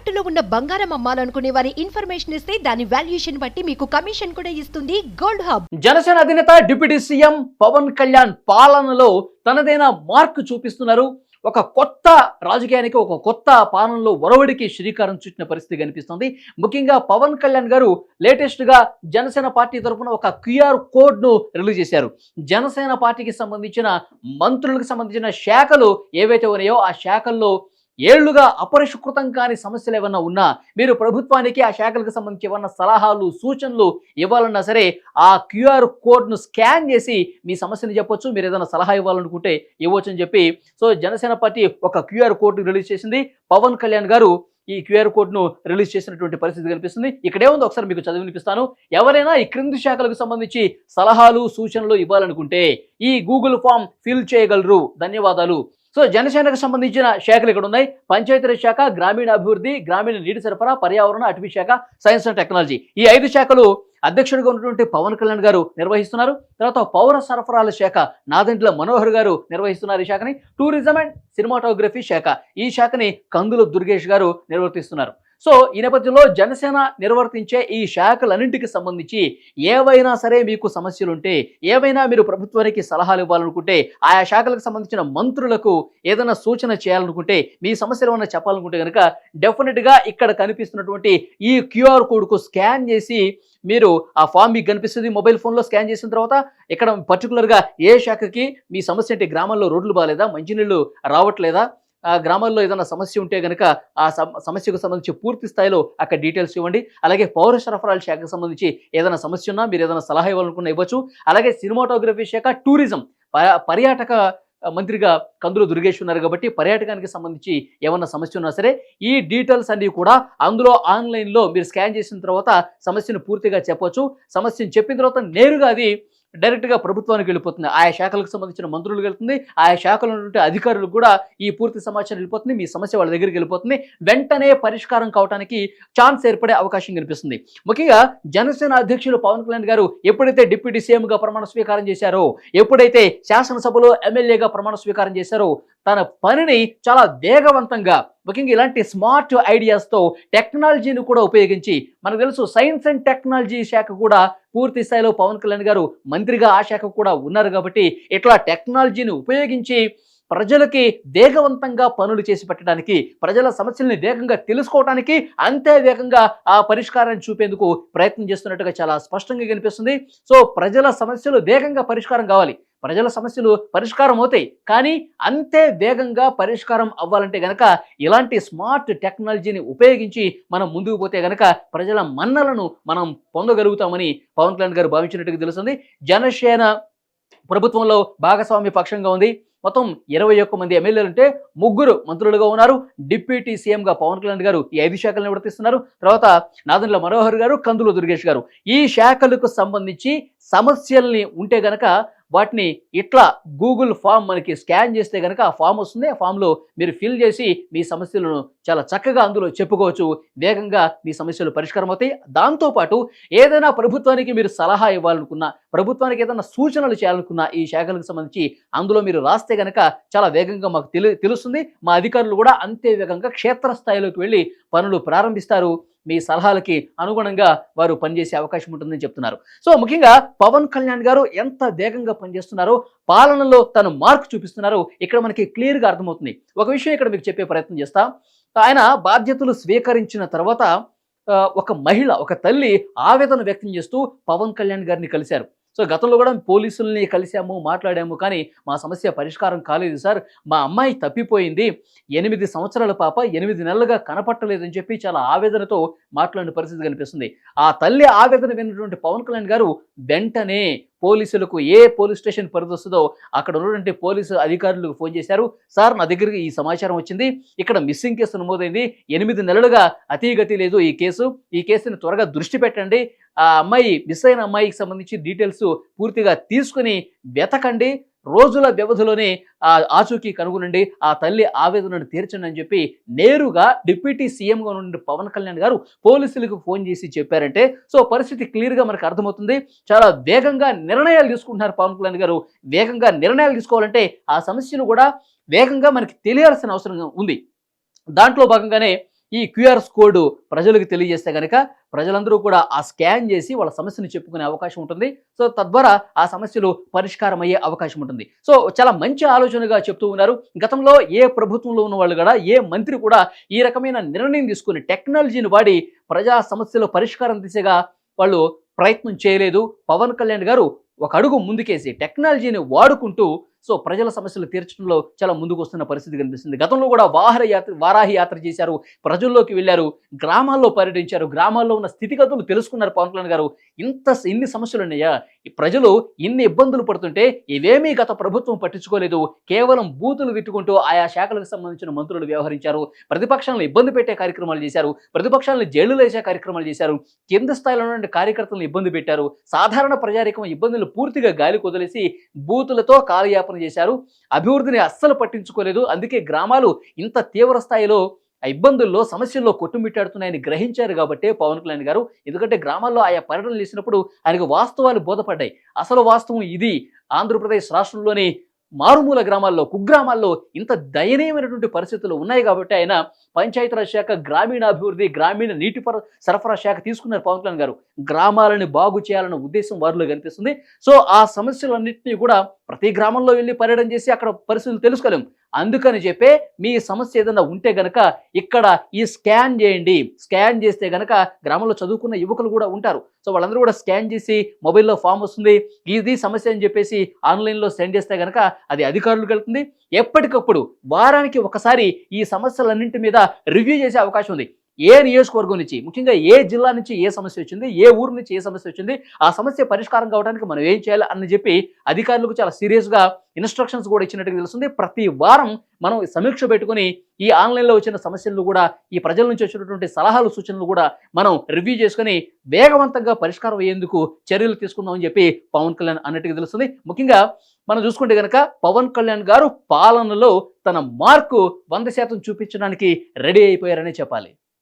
తాకట్టులో ఉన్న బంగారం అమ్మాలనుకునే వారి ఇన్ఫర్మేషన్ ఇస్తే దాని వాల్యుయేషన్ బట్టి మీకు కమిషన్ కూడా ఇస్తుంది గోల్డ్ హబ్. జనసేన అధినేత డిప్యూటీ సీఎం పవన్ కళ్యాణ్ పాలనలో తనదైన మార్క్ చూపిస్తున్నారు. ఒక కొత్త రాజకీయానికి ఒక కొత్త పాలనలో ఒరవడికి శ్రీకారం చుట్టిన పరిస్థితి కనిపిస్తుంది. ముఖ్యంగా పవన్ కళ్యాణ్ గారు లేటెస్ట్గా జనసేన పార్టీ తరఫున ఒక క్యూఆర్ కోడ్ను రిలీజ్ చేశారు. జనసేన పార్టీకి సంబంధించిన మంత్రులకు సంబంధించిన శాఖలు ఏవైతే ఉన్నాయో ఆ శాఖల్లో ఏళ్ళుగా అపరిష్కృతం కాని సమస్యలు ఏమన్నా ఉన్నా మీరు ప్రభుత్వానికి ఆ శాఖలకు సంబంధించి ఏమన్నా సలహాలు సూచనలు ఇవ్వాలన్నా సరే ఆ క్యూఆర్ కోడ్ను స్కాన్ చేసి మీ సమస్యని చెప్పొచ్చు మీరు ఏదైనా సలహా ఇవ్వాలనుకుంటే ఇవ్వచ్చు అని చెప్పి. సో జనసేన పార్టీ ఒక క్యూఆర్ కోడ్ను రిలీజ్ చేసింది. పవన్ కళ్యాణ్ గారు ఈ క్యూఆర్ కోడ్ను రిలీజ్ చేసినటువంటి పరిస్థితి కనిపిస్తుంది. ఇక్కడే ఉంది ఒకసారి మీకు చదివి వినిపిస్తాను. ఎవరైనా ఈ క్రింది శాఖలకు సంబంధించి సలహాలు సూచనలు ఇవ్వాలనుకుంటే ఈ గూగుల్ ఫామ్ ఫిల్ చేయగలరు. ధన్యవాదాలు. సో జనసేనకు సంబంధించిన శాఖలు ఇక్కడ ఉన్నాయి. పంచాయతీరాజ్ శాఖ గ్రామీణ అభివృద్ధి గ్రామీణ నీటి సరఫరా పర్యావరణ అటవీ శాఖ సైన్స్ అండ్ టెక్నాలజీ. ఈ ఐదు శాఖలు అధ్యక్షుడిగా ఉన్నటువంటి పవన్ కళ్యాణ్ గారు నిర్వహిస్తున్నారు. తర్వాత పౌర సరఫరాల శాఖ నాదంట్ల మనోహర్ గారు నిర్వహిస్తున్నారు ఈ శాఖని. టూరిజం అండ్ సినిమాటోగ్రఫీ శాఖ ఈ శాఖని కందుల దుర్గేష్ గారు నిర్వర్తిస్తున్నారు. సో ఈ నేపథ్యంలో జనసేన నిర్వర్తించే ఈ శాఖలన్నింటికి సంబంధించి ఏవైనా సరే మీకు సమస్యలుంటే ఏవైనా మీరు ప్రభుత్వానికి సలహాలు ఇవ్వాలనుకుంటే ఆయా శాఖలకు సంబంధించిన మంత్రులకు ఏదైనా సూచన చేయాలనుకుంటే మీ సమస్యలు ఏమైనా చెప్పాలనుకుంటే కనుక డెఫినెట్గా ఇక్కడ కనిపిస్తున్నటువంటి ఈ క్యూఆర్ కోడ్కు స్కాన్ చేసి మీరు ఆ ఫామ్ మీకు కనిపిస్తుంది మొబైల్ ఫోన్లో స్కాన్ చేసిన తర్వాత ఇక్కడ పర్టికులర్గా ఏ శాఖకి మీ సమస్య అంటే గ్రామంలో రోడ్లు బాగాలేదా మంచినీళ్ళు రావట్లేదా? గ్రామాల్లో ఏదైనా సమస్య ఉంటే కనుక ఆ సమస్యకు సంబంధించి పూర్తి స్థాయిలో అక్కడ డీటెయిల్స్ ఇవ్వండి. అలాగే పౌర సరఫరాల శాఖకు సంబంధించి ఏదైనా సమస్య ఉన్నా మీరు ఏదైనా సలహా ఇవ్వాలనుకున్న ఇవ్వచ్చు. అలాగే సినిమాటోగ్రఫీ శాఖ టూరిజం ప- పర్యాటక మంత్రిగా కందులు దుర్గేష్ ఉన్నారు కాబట్టి పర్యాటకానికి సంబంధించి ఏమన్నా సమస్య ఉన్నా సరే ఈ డీటెయిల్స్ అన్ని కూడా అందులో ఆన్లైన్లో మీరు స్కాన్ చేసిన తర్వాత సమస్యను పూర్తిగా చెప్పవచ్చు సమస్యను చెప్పిన తర్వాత నేరుగా అది డైరెక్ట్గా ప్రభుత్వానికి వెళ్ళిపోతుంది. ఆయా శాఖలకు సంబంధించిన మంత్రులకు వెళ్తుంది. ఆయా శాఖలో ఉన్నటువంటి అధికారులు కూడా ఈ పూర్తి సమాచారం వెళ్ళిపోతుంది. మీ సమస్య వాళ్ళ దగ్గరికి వెళ్ళిపోతుంది. వెంటనే పరిష్కారం కావడానికి ఛాన్స్ ఏర్పడే అవకాశం కనిపిస్తుంది. ముఖ్యంగా జనసేన అధ్యక్షులు పవన్ కళ్యాణ్ గారు ఎప్పుడైతే డిప్యూటీ సీఎంగా ప్రమాణ స్వీకారం చేశారో ఎప్పుడైతే శాసనసభలో ఎమ్మెల్యేగా ప్రమాణ స్వీకారం చేశారో తన పనిని చాలా వేగవంతంగా ముఖ్యంగా ఇలాంటి స్మార్ట్ ఐడియాస్తో టెక్నాలజీని కూడా ఉపయోగించి మనకు తెలుసు సైన్స్ అండ్ టెక్నాలజీ శాఖ కూడా పూర్తి స్థాయిలో పవన్ కళ్యాణ్ గారు మంత్రిగా ఆ శాఖ కూడా ఉన్నారు కాబట్టి ఇట్లా టెక్నాలజీని ఉపయోగించి ప్రజలకి వేగవంతంగా పనులు చేసి పెట్టడానికి ప్రజల సమస్యల్ని వేగంగా తెలుసుకోవడానికి అంతే వేగంగా ఆ పరిష్కారాన్ని చూపేందుకు ప్రయత్నం చేస్తున్నట్టుగా చాలా స్పష్టంగా కనిపిస్తుంది. సో ప్రజల సమస్యలు వేగంగా పరిష్కారం కావాలి. ప్రజల సమస్యలు పరిష్కారం అవుతాయి. కానీ అంతే వేగంగా పరిష్కారం అవ్వాలంటే గనక ఇలాంటి స్మార్ట్ టెక్నాలజీని ఉపయోగించి మనం ముందుకు పోతే గనక ప్రజల మన్నలను మనం పొందగలుగుతామని పవన్ కళ్యాణ్ గారు భావించినట్టుగా తెలుస్తుంది. జనసేన ప్రభుత్వంలో భాగస్వామ్య పక్షంగా ఉంది. మొత్తం ఇరవై ఒక్క మంది ఎమ్మెల్యేలు ఉంటే ముగ్గురు మంత్రులుగా ఉన్నారు. డిప్యూటీ సీఎంగా పవన్ కళ్యాణ్ గారు ఈ ఐదు శాఖలను నివర్తిస్తున్నారు తర్వాత నాదన్ల మనోహర్ గారు కందులు దుర్గేష్ గారు. ఈ శాఖలకు సంబంధించి సమస్యల్ని ఉంటే గనక వాటిని ఇట్లా గూగుల్ ఫామ్ మనకి స్కాన్ చేస్తే కనుక ఆ ఫామ్ వస్తుంది. ఆ ఫామ్లో మీరు ఫిల్ చేసి మీ సమస్యలను చాలా చక్కగా అందులో చెప్పుకోవచ్చు. వేగంగా మీ సమస్యలు పరిష్కారం అవుతాయి. దాంతోపాటు ఏదైనా ప్రభుత్వానికి మీరు సలహా ఇవ్వాలనుకున్నా ప్రభుత్వానికి ఏదైనా సూచనలు చేయాలనుకున్నా ఈ శాఖలకు సంబంధించి అందులో మీరు రాస్తే కనుక చాలా వేగంగా మాకు తెలు తెలుస్తుంది. మా అధికారులు కూడా అంతే వేగంగా క్షేత్రస్థాయిలోకి వెళ్ళి పనులు ప్రారంభిస్తారు. మీ సలహాలకి అనుగుణంగా వారు పనిచేసే అవకాశం ఉంటుందని చెప్తున్నారు. సో ముఖ్యంగా పవన్ కళ్యాణ్ గారు ఎంత వేగంగా పనిచేస్తున్నారో పాలనలో తను మార్క్ చూపిస్తున్నారో. ఇక్కడ మనకి క్లియర్గా అర్థమవుతుంది. ఒక విషయం ఇక్కడ మీకు చెప్పే ప్రయత్నం చేస్తా. ఆయన బాధ్యతలు స్వీకరించిన తర్వాత ఒక మహిళ ఒక తల్లి ఆవేదన వ్యక్తం చేస్తూ పవన్ కళ్యాణ్ గారిని కలిశారు. సో గతంలో కూడా పోలీసుల్ని కలిసాము మాట్లాడాము కానీ మా సమస్య పరిష్కారం కాలేదు సార్. మా అమ్మాయి తప్పిపోయింది. ఎనిమిది సంవత్సరాల పాప ఎనిమిది నెలలుగా కనపట్టలేదని చెప్పి చాలా ఆవేదనతో మాట్లాడిన పరిస్థితి కనిపిస్తుంది. ఆ తల్లి ఆవేదన విన్నటువంటి పవన్ కళ్యాణ్ గారు వెంటనే పోలీసులకు ఏ పోలీస్ స్టేషన్ పరిధి వస్తుందో అక్కడ ఉన్నటువంటి పోలీసు అధికారులకు ఫోన్ చేశారు. సార్ నా దగ్గరికి ఈ సమాచారం వచ్చింది. ఇక్కడ మిస్సింగ్ కేసు నమోదైంది. ఎనిమిది నెలలుగా అతీగతి లేదు ఈ కేసు. ఈ కేసుని త్వరగా దృష్టి పెట్టండి. ఆ అమ్మాయి మిస్ అయిన అమ్మాయికి సంబంధించి డీటెయిల్స్ పూర్తిగా తీసుకుని వెతకండి. రోజుల వ్యవధిలోనే ఆ ఆచూకీ కనుగొనండి ఆ తల్లి ఆవేదనను తీర్చండి అని చెప్పి నేరుగా డిప్యూటీ సీఎంగా ఉన్న పవన్ కళ్యాణ్ గారు పోలీసులకు ఫోన్ చేసి చెప్పారంటే సో పరిస్థితి క్లియర్గా మనకు అర్థమవుతుంది. చాలా వేగంగా నిర్ణయాలు తీసుకుంటున్నారు పవన్ కళ్యాణ్ గారు. వేగంగా నిర్ణయాలు తీసుకోవాలంటే ఆ సమస్యను కూడా వేగంగా మనకి తెలియాల్సిన అవసరం ఉంది. దాంట్లో భాగంగానే ఈ క్యూఆర్ కోడ్ ప్రజలకు తెలియజేస్తే కనుక ప్రజలందరూ కూడా ఆ స్కాన్ చేసి వాళ్ళ సమస్యను చెప్పుకునే అవకాశం ఉంటుంది. సో తద్వారా ఆ సమస్యలు పరిష్కారం అయ్యే అవకాశం ఉంటుంది. సో చాలా మంచి ఆలోచనగా చెప్తూ ఉన్నారు. గతంలో ఏ ప్రభుత్వంలో ఉన్న వాళ్ళు కూడా ఏ మంత్రి కూడా ఈ రకమైన నిర్ణయం తీసుకుని టెక్నాలజీని వాడి ప్రజా సమస్యల పరిష్కారం దిశగా వాళ్ళు ప్రయత్నం చేయలేదు. పవన్ కళ్యాణ్ గారు ఒక అడుగు ముందుకేసి టెక్నాలజీని వాడుకుంటూ సో ప్రజల సమస్యలు తీర్చడంలో చాలా ముందుకు వస్తున్న పరిస్థితి కనిపిస్తుంది. గతంలో కూడా వాహన యాత్ర వారాహి యాత్ర చేశారు ప్రజల్లోకి వెళ్ళారు గ్రామాల్లో పర్యటించారు గ్రామాల్లో ఉన్న స్థితిగతులు తెలుసుకున్నారు పవన్ కళ్యాణ్ గారు. ఇంత ఇన్ని సమస్యలు ఉన్నాయా? ఈ ప్రజలు ఇన్ని ఇబ్బందులు పడుతుంటే ఇవేమీ గత ప్రభుత్వం పట్టించుకోలేదు. కేవలం బూతులు తిట్టుకుంటూ ఆయా శాఖలకు సంబంధించిన మంత్రులు వ్యవహరించారు. ప్రతిపక్షాలను ఇబ్బంది పెట్టే కార్యక్రమాలు చేశారు. ప్రతిపక్షాలను జైలులో వేసే కార్యక్రమాలు చేశారు. కింద స్థాయిలో ఉన్న కార్యకర్తలను ఇబ్బంది పెట్టారు. సాధారణ ప్రజారికం ఇబ్బందులు పూర్తిగా గాలి కుదిలేసి బూతులతో కాలయాపన చేశారు. అభివృద్ధిని అస్సలు పట్టించుకోలేదు. అందుకే గ్రామాలు ఇంత తీవ్ర స్థాయిలో ఆ ఇబ్బందుల్లో సమస్యల్లో కొట్టుమిట్టాడుతున్నాయని గ్రహించారు కాబట్టే పవన్ కళ్యాణ్ గారు. ఎందుకంటే గ్రామాల్లో ఆయా పర్యటనలు చేసినప్పుడు ఆయనకు వాస్తవాలు బోధపడ్డాయి. అసలు వాస్తవం ఇది. ఆంధ్రప్రదేశ్ రాష్ట్రంలోని మారుమూల గ్రామాల్లో కుగ్రామాల్లో ఇంత దయనీయమైనటువంటి పరిస్థితులు ఉన్నాయి కాబట్టి ఆయన పంచాయతీరాజ్ శాఖ గ్రామీణాభివృద్ధి గ్రామీణ నీటి సరఫరా శాఖ తీసుకున్నారు పవన్ కళ్యాణ్ గారు. గ్రామాలని బాగు చేయాలన్న ఉద్దేశం వారిలో కనిపిస్తుంది. సో ఆ సమస్యలన్నింటినీ కూడా ప్రతి గ్రామంలో వెళ్ళి పర్యటన చేసి అక్కడ పరిస్థితులు తెలుసుకోలేం. అందుకని చెప్పే మీ సమస్య ఏదైనా ఉంటే గనక ఇక్కడ ఈ స్కాన్ చేయండి. స్కాన్ చేస్తే గనక గ్రామంలో చదువుకున్న యువకులు కూడా ఉంటారు. సో వాళ్ళందరూ కూడా స్కాన్ చేసి మొబైల్లో ఫామ్ వస్తుంది. ఇది సమస్య అని చెప్పేసి ఆన్లైన్లో సెండ్ చేస్తే గనక అది అధికారులకు వెళ్తుంది. ఎప్పటికప్పుడు వారానికి ఒకసారి ఈ సమస్యలన్నింటి మీద రివ్యూ చేసే అవకాశం ఉంది. ఏ నియోజకవర్గం నుంచి ముఖ్యంగా ఏ జిల్లా నుంచి ఏ సమస్య వచ్చింది ఏ ఊరు నుంచి ఏ సమస్య వచ్చింది ఆ సమస్య పరిష్కారం కావడానికి మనం ఏం చేయాలి అని చెప్పి అధికారులకు చాలా సీరియస్గా ఇన్స్ట్రక్షన్స్ కూడా ఇచ్చినట్టుగా తెలుస్తుంది. ప్రతి వారం మనం సమీక్ష పెట్టుకుని ఈ ఆన్లైన్లో వచ్చిన సమస్యలను కూడా ఈ ప్రజల నుంచి వచ్చినటువంటి సలహాలు సూచనలు కూడా మనం రివ్యూ చేసుకుని వేగవంతంగా పరిష్కారం అయ్యేందుకు చర్యలు తీసుకుందామని చెప్పి పవన్ కళ్యాణ్ అన్నట్టుగా తెలుస్తుంది. ముఖ్యంగా మనం చూసుకుంటే కనుక పవన్ కళ్యాణ్ గారు పాలనలో తన మార్కు వంద శాతం చూపించడానికి రెడీ అయిపోయారనే చెప్పాలి.